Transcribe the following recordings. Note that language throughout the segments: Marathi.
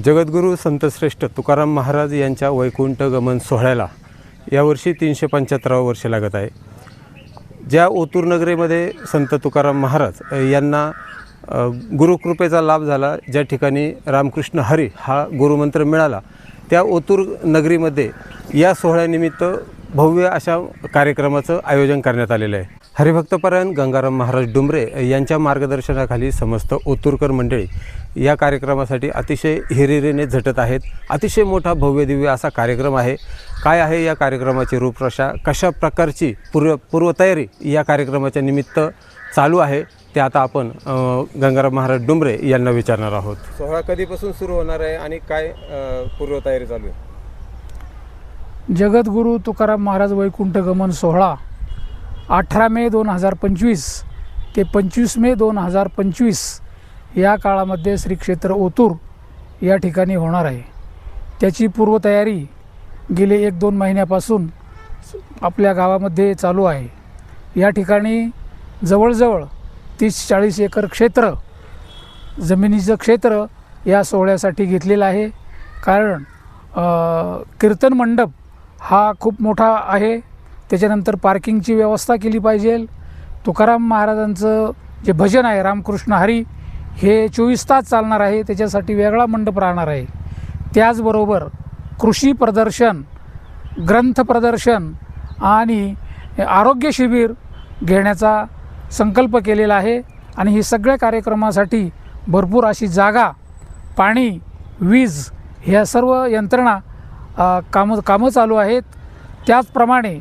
जगद्गुरू संतश्रेष्ठ तुकाराम महाराज यांच्या वैकुंठ गमन सोहळ्याला यावर्षी तीनशे पंच्याहत्तरावं वर्ष लागत आहे. ज्या ओतूरनगरीमध्ये संत तुकाराम महाराज यांना गुरुकृपेचा लाभ झाला ज्या ठिकाणी रामकृष्ण हरी हा गुरुमंत्र मिळाला त्या ओतूर नगरीमध्ये या सोहळ्यानिमित्त भव्य अशा कार्यक्रमाचं आयोजन करण्यात आलेलं आहे. हरिभक्तपरायण गंगाराम महाराज डुंबरे यांच्या मार्गदर्शनाखाली समस्त ओतूरकर मंडळी या कार्यक्रमासाठी अतिशय हिरिरीने झटत आहेत. अतिशय मोठा भव्य दिव्य असा कार्यक्रम आहे. काय आहे या कार्यक्रमाची रूपरेषा? कशा प्रकारची पूर्व पूर्वतयारी या कार्यक्रमाच्या निमित्त चालू आहे? ते आता आपण गंगाराम महाराज डुंबरे यांना विचारणार आहोत. सोहळा कधीपासून सुरू होणार आहे आणि काय पूर्वतयारी चालू आहे? जगद्गुरू तुकाराम महाराज वैकुंठ गमन सोहळा अठरा मे दोन हजार पंचवीस ते पंचवीस मे दोन हजार पंचवीस या काळामध्ये श्री क्षेत्र ओतूर या ठिकाणी होणार आहे. त्याची पूर्वतयारी गेले एक दोन महिन्यापासून आपल्या गावामध्ये चालू आहे. या ठिकाणी जवळजवळ तीस चाळीस एकर क्षेत्र जमिनीचं क्षेत्र या सोहळ्यासाठी घेतलेलं आहे. कारण कीर्तन मंडप हा खूप मोठा आहे. त्याच्यानंतर पार्किंगची व्यवस्था केली पाहिजे. तुकाराम महाराजांचं जे भजन आहे रामकृष्ण हरी हे चोवीस तास चालणार आहे त्याच्यासाठी वेगळा मंडप राहणार आहे. त्याचबरोबर कृषी प्रदर्शन ग्रंथ प्रदर्शन आणि आरोग्य शिबिर घेण्याचा संकल्प केलेला आहे आणि ही सगळ्या कार्यक्रमासाठी भरपूर अशी जागा पाणी वीज ह्या सर्व यंत्रणा कामं कामं चालू आहेत. त्याचप्रमाणे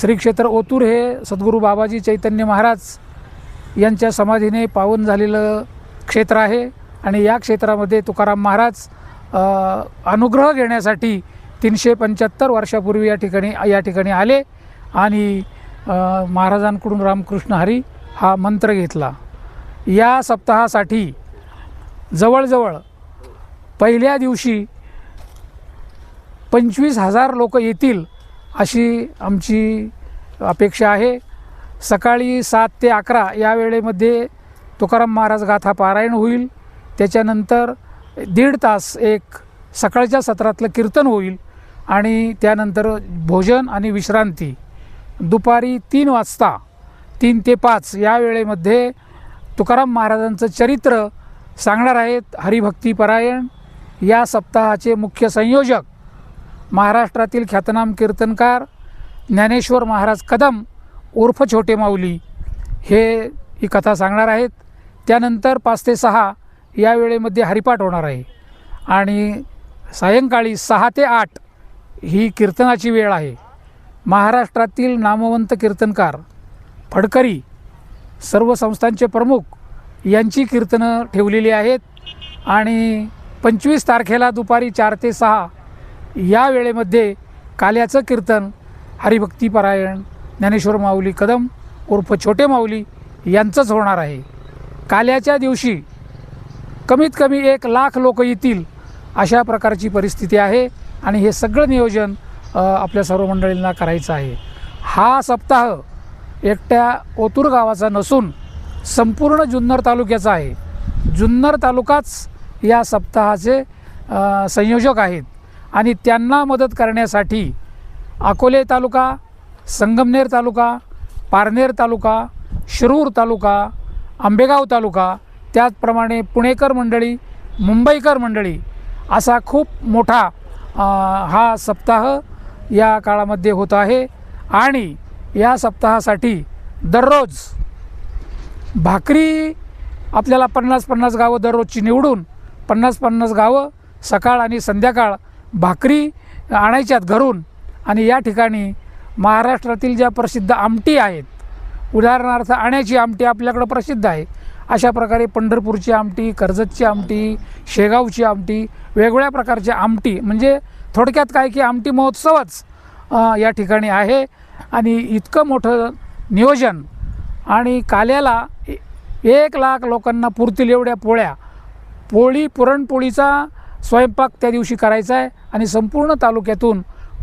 श्री क्षेत्र ओतूर हे सद्गुरू बाबाजी चैतन्य महाराज यांच्या समाधीने पावन झालेलं क्षेत्र आहे. आणि या क्षेत्रामध्ये तुकाराम महाराज अनुग्रह घेण्यासाठी तीनशे पंच्याहत्तर वर्षापूर्वी या ठिकाणी या ठिकाणी आले आणि महाराजांकडून रामकृष्ण हरी हा मंत्र घेतला. या सप्ताहासाठी जवळजवळ पहिल्या दिवशी पंचवीस हजार लोक येतील अशी आमची अपेक्षा आहे. सकाळी सात ते अकरा या वेळेमध्ये तुकाराम महाराज गाथा पारायण होईल. त्याच्यानंतर दीड तास एक सकाळच्या सत्रातलं कीर्तन होईल आणि त्यानंतर भोजन आणि विश्रांती. दुपारी तीन वाजता तीन ते पाच या वेळेमध्ये तुकाराम महाराजांचं चरित्र सांगणार आहेत हरिभक्तीपरायण या सप्ताहाचे मुख्य संयोजक महाराष्ट्रातील ख्यातनाम कीर्तनकार ज्ञानेश्वर महाराज कदम उर्फ छोटे माऊली हे ही कथा सांगणार आहेत. त्यानंतर पाच ते सहा या वेळेमध्ये हरिपाठ होणार आहे. आणि सायंकाळी सहा ते आठ ही कीर्तनाची वेळ आहे. महाराष्ट्रातील नामवंत कीर्तनकार फडकरी सर्व संस्थांचे प्रमुख यांची कीर्तनं ठेवलेली आहेत. आणि पंचवीस तारखेला दुपारी चार ते सहा या वेळेमध्ये काल्याचं कीर्तन हरिभक्तीपरायण ज्ञानेश्वर माऊली कदम उर्फ छोटे माऊली यांचंच होणार आहे. काल्याच्या दिवशी कमीत कमी एक लाख लोक येतील अशा प्रकारची परिस्थिती आहे आणि हे सगळं नियोजन आपल्या सर्व मंडळींना करायचं आहे. हा सप्ताह एकट्या ओतूर गावाचा नसून संपूर्ण जुन्नर तालुक्याचा आहे. जुन्नर तालुकाच या सप्ताहाचे संयोजक आहेत. आणि त्यांना मदत करण्यासाठी अकोले तालुका संगमनेर तालुका पारनेर तालुका शिरूर तालुका आंबेगाव तालुका त्याचप्रमाणे पुणेकर मंडळी मुंबईकर मंडळी असा खूप मोठा हा सप्ताह या काळामध्ये होत आहे. आणि या सप्ताहासाठी दररोज भाकरी आपल्याला पन्नास पन्नास गावं दररोजची निवडून पन्नास पन्नास गावं सकाळ आणि संध्याकाळ भाकरी आणायच्यात घरून आणि या ठिकाणी महाराष्ट्रातील ज्या प्रसिद्ध आमटी आहेत उदाहरणार्थ आण्याची आमटी आपल्याकडं प्रसिद्ध आहे. अशा प्रकारे पंढरपूरची आमटी कर्जतची आमटी शेगावची आमटी वेगवेगळ्या प्रकारच्या आमटी म्हणजे थोडक्यात काय की आमटी महोत्सवच या ठिकाणी आहे. आणि इतकं मोठं नियोजन आणि काल्याला ए- एक लाख लोकांना पुरतील एवढ्या पोळ्या. पोळी पुरणपोळीचा स्वयंपाक त्या दिवशी करायचा आहे आणि संपूर्ण तालुक्यातून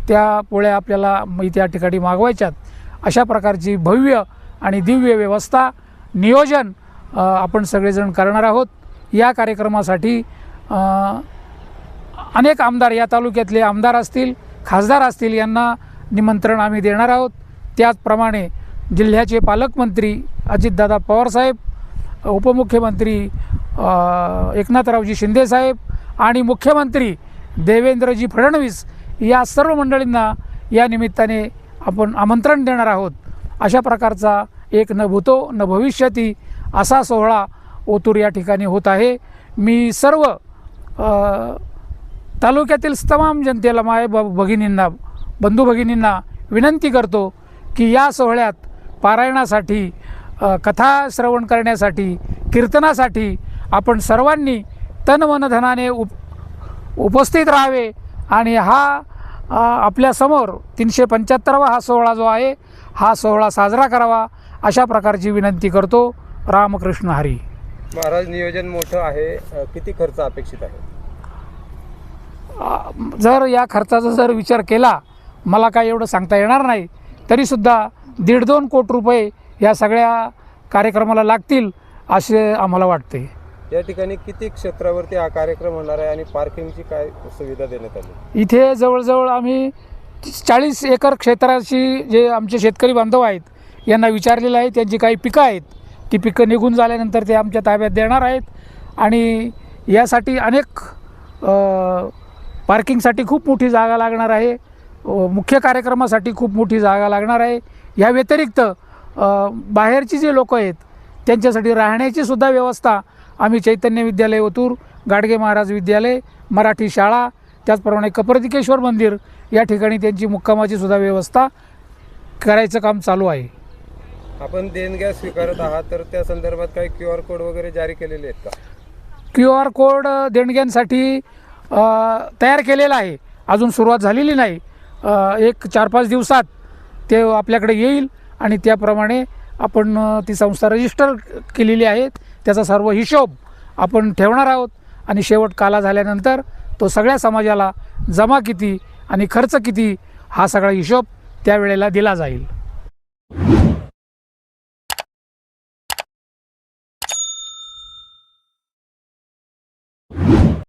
त्या पोळ्या आपल्याला म- त्या ठिकाणी मागवायच्यात. अशा प्रकारची भव्य आणि दिव्य व्यवस्था नियोजन आपण सगळेजण करणार आहोत. या कार्यक्रमासाठी अनेक आमदार या तालुक्यातले आमदार असतील खासदार असतील यांना निमंत्रण आम्ही देणार आहोत. त्याचप्रमाणे जिल्ह्याचे पालकमंत्री अजितदादा पवारसाहेब उपमुख्यमंत्री एकनाथरावजी शिंदेसाहेब आणि मुख्यमंत्री देवेंद्रजी फडणवीस या सर्व मंडळींना या निमित्ताने आपण आमंत्रण देणार आहोत. अशा प्रकारचा एक न भूतो न भविष्यती असा सोहळा ओतूर या ठिकाणी होत आहे. मी सर्व तालुक्यातील तमाम जनतेला माय ब भगिनींना बंधू भगिनींना विनंती करतो की या सोहळ्यात पारायणासाठी कथा श्रवण करण्यासाठी कीर्तनासाठी आपण सर्वांनी तन मन धनाने उप उपस्थित राहावे. आणि हा आपल्यासमोर तीनशे पंच्याहत्तरावा हा सोहळा जो आहे हा सोहळा साजरा करावा अशा प्रकारची विनंती करतो. रामकृष्ण हरी. महाराज नियोजन मोठं आहे. किती खर्च अपेक्षित आहे? जर या खर्चाचा जर विचार केला मला काय एवढं सांगता येणार नाही. तरीसुद्धा दीड दोन कोटी रुपये या सगळ्या कार्यक्रमाला लागतील असे आम्हाला वाटते. या ठिकाणी किती क्षेत्रावरती हा कार्यक्रम होणार आहे आणि पार्किंगची काय सुविधा देण्यात आली? इथे जवळजवळ आम्ही चाळीस एकर क्षेत्राशी जे आमचे शेतकरी बांधव आहेत यांना विचारलेलं आहे त्यांची काही पिकं आहेत. ती पिकं निघून झाल्यानंतर ते आमच्या ताब्यात देणार आहेत. आणि यासाठी अनेक पार्किंगसाठी खूप मोठी जागा लागणार आहे. मुख्य कार्यक्रमासाठी खूप मोठी जागा लागणार आहे. या व्यतिरिक्त बाहेरची जे लोक आहेत त्यांच्यासाठी राहण्याची सुद्धा व्यवस्था आम्ही चैतन्य विद्यालय ओतूर गाडगे महाराज विद्यालय मराठी शाळा त्याचप्रमाणे कप्रतिकेश्वर मंदिर या ठिकाणी त्यांची मुक्कामाची सुद्धा व्यवस्था करायचं काम चालू आहे. आपण देणग्या स्वीकारत आहात तर त्या संदर्भात काही क्यू आर कोड वगैरे जारी केलेले आहेत का? क्यू आर कोड देणग्यांसाठी तयार केलेला आहे. अजून सुरुवात झालेली नाही. एक चार पाच दिवसात ते आपल्याकडे येईल आणि त्याप्रमाणे आपण ती संस्था रजिस्टर केलेली आहे. त्याचा सर्व हिशोब आपण ठेवणार आहोत. आणि शेवट काला झाल्यानंतर तो सगळ्या समाजाला जमा किती आणि खर्च किती हा सगळा हिशोब त्यावेळेला दिला जाईल.